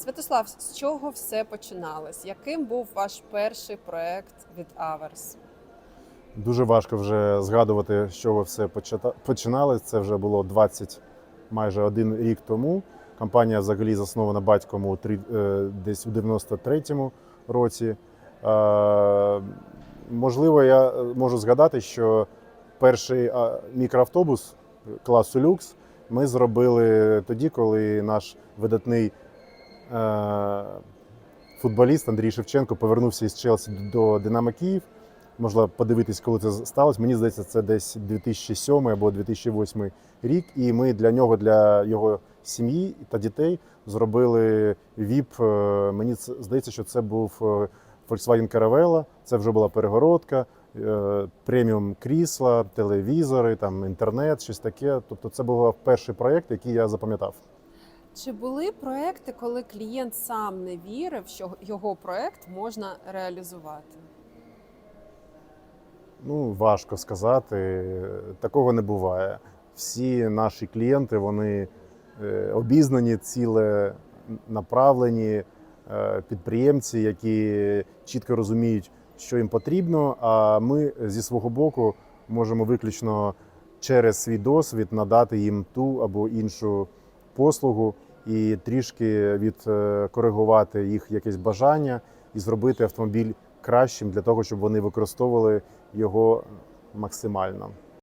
Святослав, з чого все починалось? Яким був ваш перший проект від Аверс? Дуже важко вже згадувати, з чого все починалось. Це вже було 20, майже один рік тому. Компанія взагалі заснована батьком у е, десь у 93-му році. Е, Можливо, я е, можу згадати, що перший мікроавтобус класу люкс ми зробили тоді, коли наш видатний футболіст Андрій Шевченко повернувся із Челсі до Динамо Київ. Можна подивитись, коли це сталося. Мені здається, це десь 2007 або 2008 рік. І ми для нього, для його сім'ї та дітей зробили ВІП. Е, Мені здається, що це був е, Volkswagen Caravella. Це вже була перегородка, е, преміум крісла, телевізори, там інтернет, щось таке. Тобто, це був перший проєкт, який я запам'ятав. Чи були проекти, коли клієнт сам не вірив, що його проект можна реалізувати? Ну, важко сказати. Такого не буває. Всі наші клієнти вони е, обізнані, ціле направлені е, підприємці, які чітко розуміють, що їм потрібно. А ми зі свого боку можемо виключно через свій досвід надати їм ту або іншу послугу і трішки відкоригувати їх якесь бажання і зробити автомобіль кращим для того, щоб вони використовували його максимально.